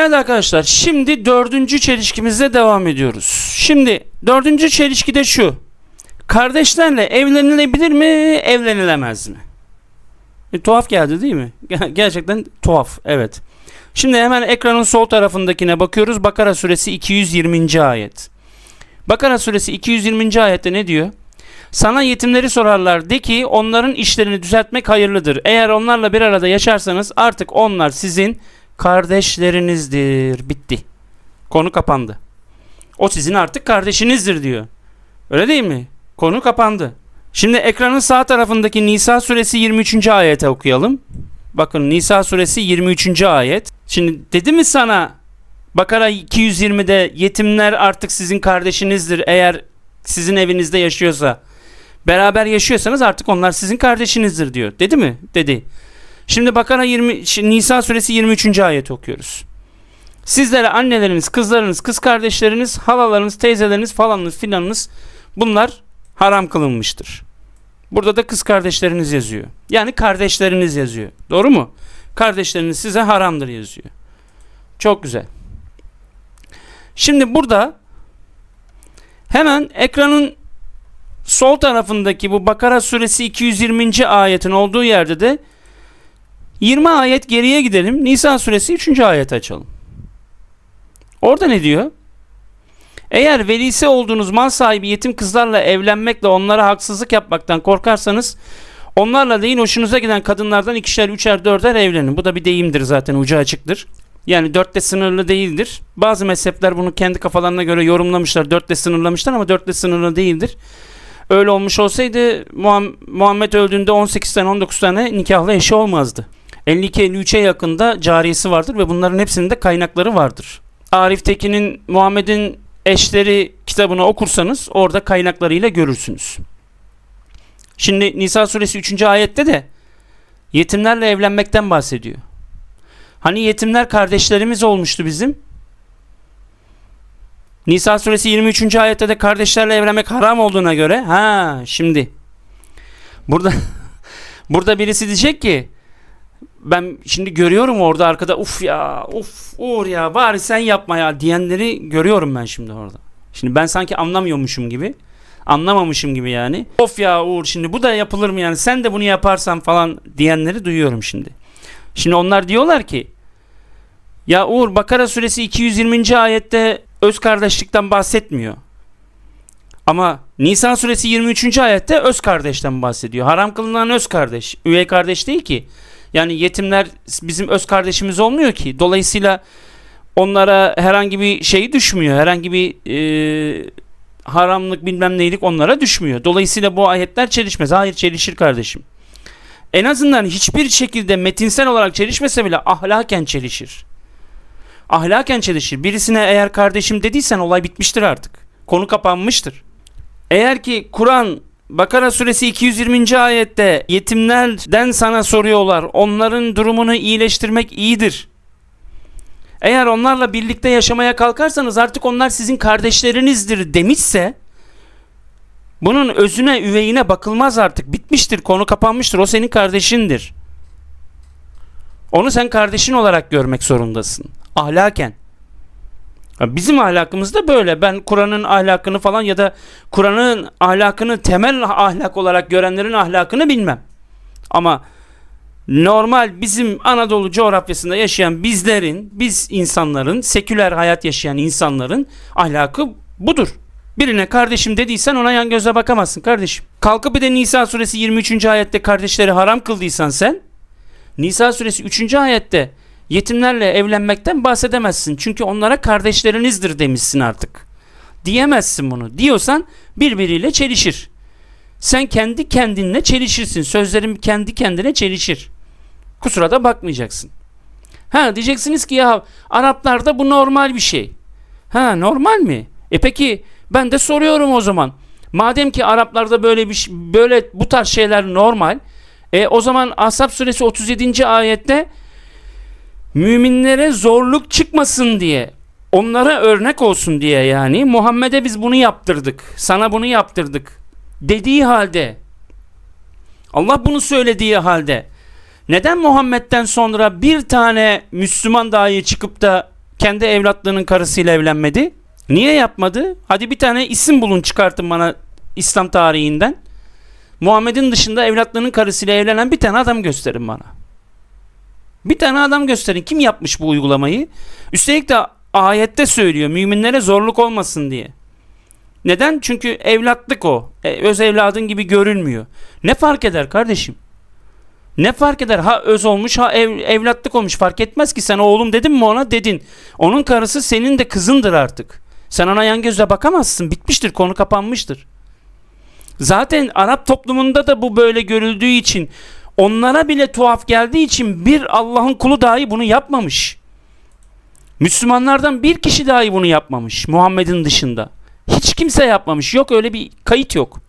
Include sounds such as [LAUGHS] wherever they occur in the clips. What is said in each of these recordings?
Evet arkadaşlar şimdi dördüncü çelişkimizle devam ediyoruz. Şimdi dördüncü çelişki de şu. Kardeşlerle evlenilebilir mi evlenilemez mi? E, tuhaf geldi değil mi? [LAUGHS] Ger- Gerçekten tuhaf evet. Şimdi hemen ekranın sol tarafındakine bakıyoruz. Bakara suresi 220. ayet. Bakara suresi 220. ayette ne diyor? Sana yetimleri sorarlar de ki onların işlerini düzeltmek hayırlıdır. Eğer onlarla bir arada yaşarsanız artık onlar sizin kardeşlerinizdir. Bitti. Konu kapandı. O sizin artık kardeşinizdir diyor. Öyle değil mi? Konu kapandı. Şimdi ekranın sağ tarafındaki Nisa suresi 23. ayete okuyalım. Bakın Nisa suresi 23. ayet. Şimdi dedi mi sana Bakara 220'de yetimler artık sizin kardeşinizdir eğer sizin evinizde yaşıyorsa. Beraber yaşıyorsanız artık onlar sizin kardeşinizdir diyor. Dedi mi? Dedi. Şimdi Bakara 20 şi- Nisa suresi 23. ayet okuyoruz. Sizlere anneleriniz, kızlarınız, kız kardeşleriniz, halalarınız, teyzeleriniz falanınız filanınız bunlar haram kılınmıştır. Burada da kız kardeşleriniz yazıyor. Yani kardeşleriniz yazıyor. Doğru mu? Kardeşleriniz size haramdır yazıyor. Çok güzel. Şimdi burada hemen ekranın sol tarafındaki bu Bakara suresi 220. ayetin olduğu yerde de 20 ayet geriye gidelim. Nisa suresi 3. ayet açalım. Orada ne diyor? Eğer velisi olduğunuz mal sahibi yetim kızlarla evlenmekle onlara haksızlık yapmaktan korkarsanız onlarla değil hoşunuza giden kadınlardan ikişer, üçer, dörder evlenin. Bu da bir deyimdir zaten ucu açıktır. Yani dörtte sınırlı değildir. Bazı mezhepler bunu kendi kafalarına göre yorumlamışlar. Dörtte sınırlamışlar ama dörtte sınırlı değildir. Öyle olmuş olsaydı Muham- Muhammed öldüğünde 18 tane 19 tane nikahlı eşi olmazdı. 52-53'e yakında cariyesi vardır ve bunların hepsinin de kaynakları vardır. Arif Tekin'in Muhammed'in eşleri kitabını okursanız orada kaynaklarıyla görürsünüz. Şimdi Nisa suresi 3. ayette de yetimlerle evlenmekten bahsediyor. Hani yetimler kardeşlerimiz olmuştu bizim. Nisa suresi 23. ayette de kardeşlerle evlenmek haram olduğuna göre ha şimdi burada [LAUGHS] burada birisi diyecek ki ben şimdi görüyorum orada arkada uf ya uf Uğur ya bari sen yapma ya diyenleri görüyorum ben şimdi orada. Şimdi ben sanki anlamıyormuşum gibi anlamamışım gibi yani. Of ya Uğur şimdi bu da yapılır mı yani sen de bunu yaparsan falan diyenleri duyuyorum şimdi. Şimdi onlar diyorlar ki ya Uğur Bakara suresi 220. ayette öz kardeşlikten bahsetmiyor. Ama Nisa suresi 23. ayette öz kardeşten bahsediyor. Haram kılınan öz kardeş. Üvey kardeş değil ki. Yani yetimler bizim öz kardeşimiz olmuyor ki. Dolayısıyla onlara herhangi bir şey düşmüyor. Herhangi bir e, haramlık bilmem neylik onlara düşmüyor. Dolayısıyla bu ayetler çelişmez. Hayır çelişir kardeşim. En azından hiçbir şekilde metinsel olarak çelişmese bile ahlaken çelişir. Ahlaken çelişir. Birisine eğer kardeşim dediysen olay bitmiştir artık. Konu kapanmıştır. Eğer ki Kur'an Bakara suresi 220. ayette yetimlerden sana soruyorlar. Onların durumunu iyileştirmek iyidir. Eğer onlarla birlikte yaşamaya kalkarsanız artık onlar sizin kardeşlerinizdir demişse bunun özüne üveyine bakılmaz artık. Bitmiştir, konu kapanmıştır. O senin kardeşindir. Onu sen kardeşin olarak görmek zorundasın. Ahlaken. Bizim ahlakımız da böyle. Ben Kur'an'ın ahlakını falan ya da Kur'an'ın ahlakını temel ahlak olarak görenlerin ahlakını bilmem. Ama normal bizim Anadolu coğrafyasında yaşayan bizlerin, biz insanların, seküler hayat yaşayan insanların ahlakı budur. Birine kardeşim dediysen ona yan göze bakamazsın kardeşim. Kalkıp bir de Nisa suresi 23. ayette kardeşleri haram kıldıysan sen Nisa suresi 3. ayette yetimlerle evlenmekten bahsedemezsin. Çünkü onlara kardeşlerinizdir demişsin artık. Diyemezsin bunu. Diyorsan birbiriyle çelişir. Sen kendi kendinle çelişirsin. Sözlerin kendi kendine çelişir. Kusura da bakmayacaksın. Ha diyeceksiniz ki ya Araplarda bu normal bir şey. Ha normal mi? E peki ben de soruyorum o zaman. Madem ki Araplarda böyle bir böyle bu tarz şeyler normal. E o zaman Ashab suresi 37. ayette müminlere zorluk çıkmasın diye onlara örnek olsun diye yani Muhammed'e biz bunu yaptırdık. Sana bunu yaptırdık dediği halde Allah bunu söylediği halde neden Muhammed'den sonra bir tane Müslüman dahi çıkıp da kendi evlatlığının karısıyla evlenmedi? Niye yapmadı? Hadi bir tane isim bulun çıkartın bana İslam tarihinden. Muhammed'in dışında evlatlığının karısıyla evlenen bir tane adam gösterin bana. Bir tane adam gösterin. Kim yapmış bu uygulamayı? Üstelik de ayette söylüyor müminlere zorluk olmasın diye. Neden? Çünkü evlatlık o. E, öz evladın gibi görülmüyor. Ne fark eder kardeşim? Ne fark eder? Ha öz olmuş ha ev, evlatlık olmuş fark etmez ki sen oğlum dedin mi ona dedin. Onun karısı senin de kızındır artık. Sen ona yan gözle bakamazsın. Bitmiştir konu kapanmıştır. Zaten Arap toplumunda da bu böyle görüldüğü için onlara bile tuhaf geldiği için bir Allah'ın kulu dahi bunu yapmamış. Müslümanlardan bir kişi dahi bunu yapmamış Muhammed'in dışında. Hiç kimse yapmamış. Yok öyle bir kayıt yok.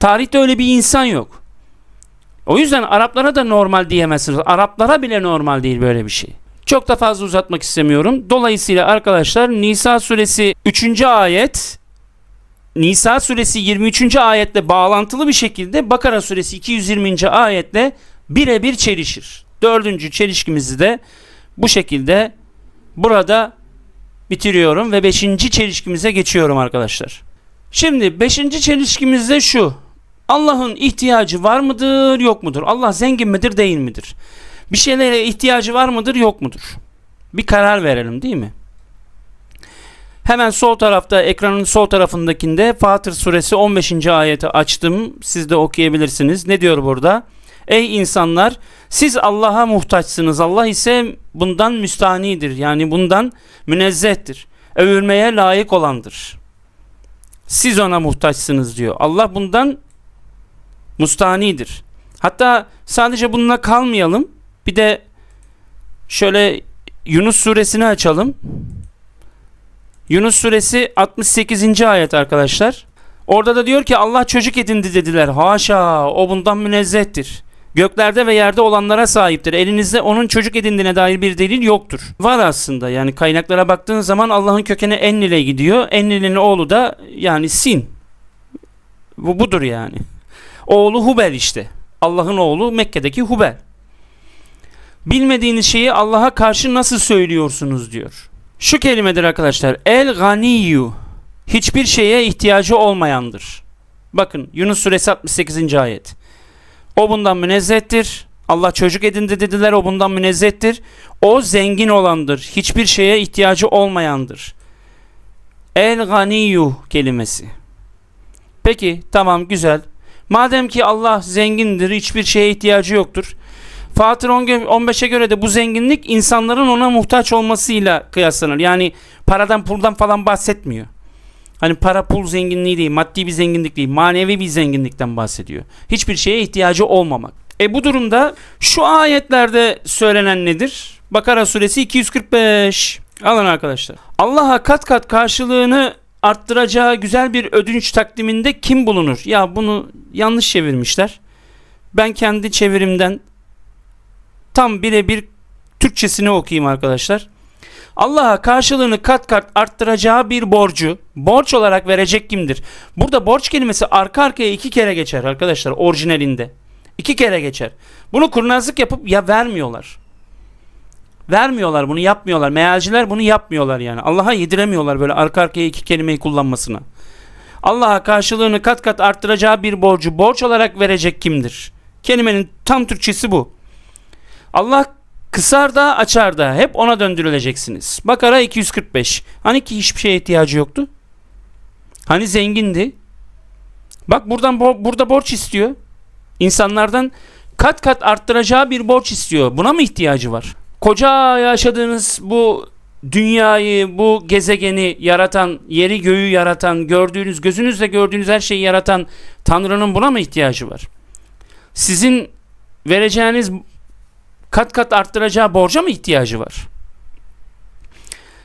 Tarihte öyle bir insan yok. O yüzden Araplara da normal diyemezsiniz. Araplara bile normal değil böyle bir şey. Çok da fazla uzatmak istemiyorum. Dolayısıyla arkadaşlar Nisa suresi 3. ayet Nisa suresi 23. ayetle bağlantılı bir şekilde Bakara suresi 220. ayetle birebir çelişir. Dördüncü çelişkimizi de bu şekilde burada bitiriyorum ve beşinci çelişkimize geçiyorum arkadaşlar. Şimdi beşinci çelişkimiz de şu. Allah'ın ihtiyacı var mıdır yok mudur? Allah zengin midir değil midir? Bir şeylere ihtiyacı var mıdır yok mudur? Bir karar verelim değil mi? Hemen sol tarafta ekranın sol tarafındakinde Fatır suresi 15. ayeti açtım. Siz de okuyabilirsiniz. Ne diyor burada? Ey insanlar siz Allah'a muhtaçsınız. Allah ise bundan müstanidir. Yani bundan münezzehtir. Övülmeye layık olandır. Siz ona muhtaçsınız diyor. Allah bundan mustanidir. Hatta sadece bununla kalmayalım. Bir de şöyle Yunus suresini açalım. Yunus suresi 68. ayet arkadaşlar. Orada da diyor ki Allah çocuk edindi dediler. Haşa o bundan münezzehtir. Göklerde ve yerde olanlara sahiptir. Elinizde onun çocuk edindiğine dair bir delil yoktur. Var aslında yani kaynaklara baktığın zaman Allah'ın kökeni Enlil'e gidiyor. Enlil'in oğlu da yani Sin. Bu budur yani. Oğlu Hubel işte. Allah'ın oğlu Mekke'deki Hubel. Bilmediğiniz şeyi Allah'a karşı nasıl söylüyorsunuz diyor. Şu kelimedir arkadaşlar. El ganiyyu. Hiçbir şeye ihtiyacı olmayandır. Bakın Yunus suresi 68. ayet. O bundan münezzehtir. Allah çocuk edindi dediler o bundan münezzehtir. O zengin olandır. Hiçbir şeye ihtiyacı olmayandır. El ganiyyu kelimesi. Peki tamam güzel. Madem ki Allah zengindir, hiçbir şeye ihtiyacı yoktur. Fatır 15'e göre de bu zenginlik insanların ona muhtaç olmasıyla kıyaslanır. Yani paradan puldan falan bahsetmiyor. Hani para pul zenginliği değil, maddi bir zenginlik değil, manevi bir zenginlikten bahsediyor. Hiçbir şeye ihtiyacı olmamak. E bu durumda şu ayetlerde söylenen nedir? Bakara suresi 245. Alın arkadaşlar. Allah'a kat kat karşılığını arttıracağı güzel bir ödünç takdiminde kim bulunur? Ya bunu yanlış çevirmişler. Ben kendi çevirimden tam birebir Türkçesini okuyayım arkadaşlar. Allah'a karşılığını kat kat arttıracağı bir borcu borç olarak verecek kimdir? Burada borç kelimesi arka arkaya iki kere geçer arkadaşlar orijinalinde. İki kere geçer. Bunu kurnazlık yapıp ya vermiyorlar. Vermiyorlar bunu yapmıyorlar. Mealciler bunu yapmıyorlar yani. Allah'a yediremiyorlar böyle arka arkaya iki kelimeyi kullanmasına. Allah'a karşılığını kat kat arttıracağı bir borcu borç olarak verecek kimdir? Kelimenin tam Türkçesi bu. Allah kısar da açar da hep ona döndürüleceksiniz. Bakara 245. Hani ki hiçbir şeye ihtiyacı yoktu? Hani zengindi? Bak buradan bo- burada borç istiyor. İnsanlardan kat kat arttıracağı bir borç istiyor. Buna mı ihtiyacı var? Koca yaşadığınız bu dünyayı, bu gezegeni yaratan, yeri göğü yaratan, gördüğünüz, gözünüzle gördüğünüz her şeyi yaratan Tanrı'nın buna mı ihtiyacı var? Sizin vereceğiniz kat kat arttıracağı borca mı ihtiyacı var?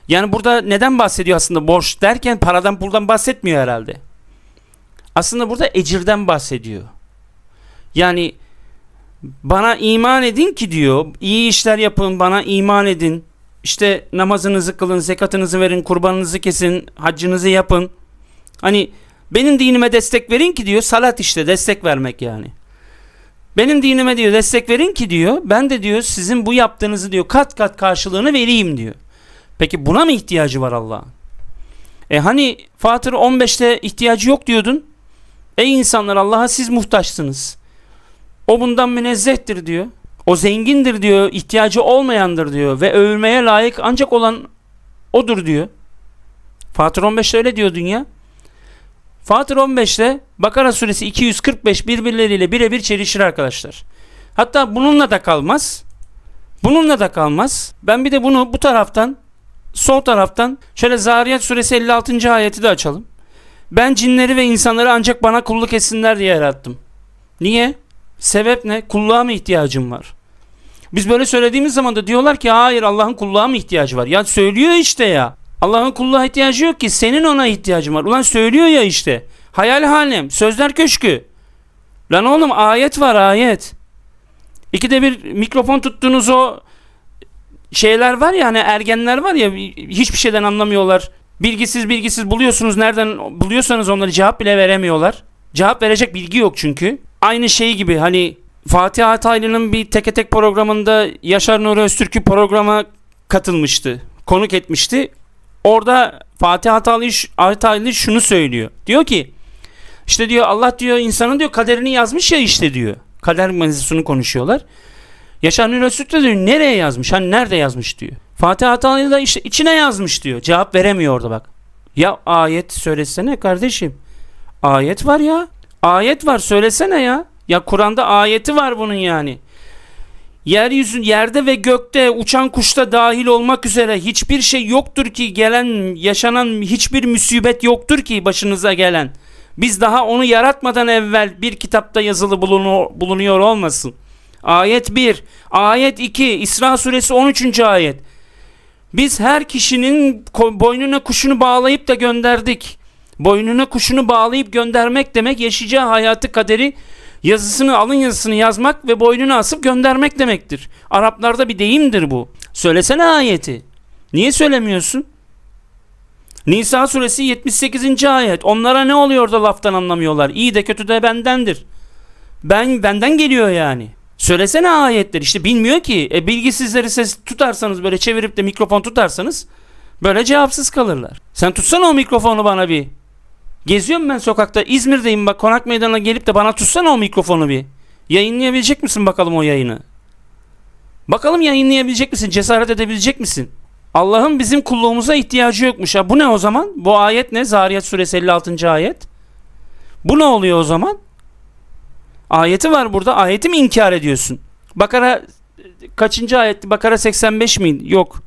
Yani burada neden bahsediyor aslında borç derken paradan puldan bahsetmiyor herhalde. Aslında burada ecirden bahsediyor. Yani bana iman edin ki diyor iyi işler yapın bana iman edin. İşte namazınızı kılın, zekatınızı verin, kurbanınızı kesin, haccınızı yapın. Hani benim dinime destek verin ki diyor salat işte destek vermek yani. Benim dinime diyor destek verin ki diyor ben de diyor sizin bu yaptığınızı diyor kat kat karşılığını vereyim diyor. Peki buna mı ihtiyacı var Allah'ın? E hani Fatır 15'te ihtiyacı yok diyordun. Ey insanlar Allah'a siz muhtaçsınız. O bundan münezzehtir diyor. O zengindir diyor, ihtiyacı olmayandır diyor ve övülmeye layık ancak olan odur diyor. Fatır 15'te öyle diyor dünya. Fatır 15'te Bakara suresi 245 birbirleriyle birebir çelişir arkadaşlar. Hatta bununla da kalmaz. Bununla da kalmaz. Ben bir de bunu bu taraftan sol taraftan şöyle Zariyat suresi 56. ayeti de açalım. Ben cinleri ve insanları ancak bana kulluk etsinler diye yarattım. Niye? Sebep ne? Kulluğa mı ihtiyacım var? Biz böyle söylediğimiz zaman da diyorlar ki hayır Allah'ın kulluğa mı ihtiyacı var? Ya söylüyor işte ya. Allah'ın kulluğa ihtiyacı yok ki. Senin ona ihtiyacın var. Ulan söylüyor ya işte. Hayal hanem. Sözler köşkü. Lan oğlum ayet var ayet. İkide bir mikrofon tuttuğunuz o şeyler var ya hani ergenler var ya hiçbir şeyden anlamıyorlar. Bilgisiz bilgisiz buluyorsunuz nereden buluyorsanız onları cevap bile veremiyorlar. Cevap verecek bilgi yok çünkü. Aynı şey gibi hani Fatih Ataylı'nın bir teke tek programında Yaşar Nuri Öztürk'ü programa katılmıştı. Konuk etmişti. Orada Fatih Ataylı, Ataylı şunu söylüyor. Diyor ki işte diyor Allah diyor insanın diyor kaderini yazmış ya işte diyor. Kader mevzusunu konuşuyorlar. Yaşar Nuri Öztürk de diyor nereye yazmış? Hani nerede yazmış diyor. Fatih Ataylı da işte içine yazmış diyor. Cevap veremiyor orada bak. Ya ayet söylesene kardeşim. Ayet var ya. Ayet var söylesene ya. Ya Kur'an'da ayeti var bunun yani. Yeryüzü, yerde ve gökte uçan kuşta dahil olmak üzere hiçbir şey yoktur ki gelen, yaşanan hiçbir musibet yoktur ki başınıza gelen. Biz daha onu yaratmadan evvel bir kitapta yazılı bulunuyor, bulunuyor olmasın. Ayet 1, ayet 2, İsra suresi 13. ayet. Biz her kişinin boynuna kuşunu bağlayıp da gönderdik. Boynuna kuşunu bağlayıp göndermek demek yaşayacağı hayatı kaderi yazısını alın yazısını yazmak ve boynuna asıp göndermek demektir. Araplarda bir deyimdir bu. Söylesene ayeti. Niye söylemiyorsun? Nisa suresi 78. ayet. Onlara ne oluyor da laftan anlamıyorlar? İyi de kötü de bendendir. Ben benden geliyor yani. Söylesene ayetler işte bilmiyor ki. E, bilgisizleri ses tutarsanız böyle çevirip de mikrofon tutarsanız böyle cevapsız kalırlar. Sen tutsana o mikrofonu bana bir. Geziyorum ben sokakta. İzmir'deyim bak konak meydanına gelip de bana tutsana o mikrofonu bir. Yayınlayabilecek misin bakalım o yayını? Bakalım yayınlayabilecek misin? Cesaret edebilecek misin? Allah'ın bizim kulluğumuza ihtiyacı yokmuş. Ha, bu ne o zaman? Bu ayet ne? Zariyat suresi 56. ayet. Bu ne oluyor o zaman? Ayeti var burada. Ayeti mi inkar ediyorsun? Bakara kaçıncı ayetti? Bakara 85 miydi? Yok.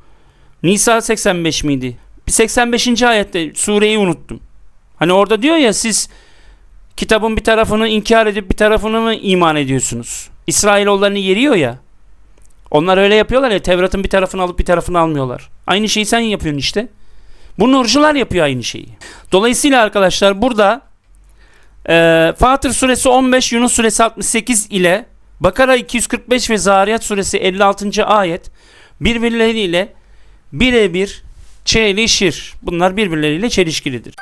Nisa 85 miydi? Bir 85. ayette sureyi unuttum. Hani orada diyor ya siz kitabın bir tarafını inkar edip bir tarafını mı iman ediyorsunuz? İsrailoğullarını yeriyor ya. Onlar öyle yapıyorlar ya Tevrat'ın bir tarafını alıp bir tarafını almıyorlar. Aynı şeyi sen yapıyorsun işte. Bu nurcular yapıyor aynı şeyi. Dolayısıyla arkadaşlar burada e, Fatır suresi 15, Yunus suresi 68 ile Bakara 245 ve Zariyat suresi 56. ayet birbirleriyle birebir çelişir. Bunlar birbirleriyle çelişkilidir.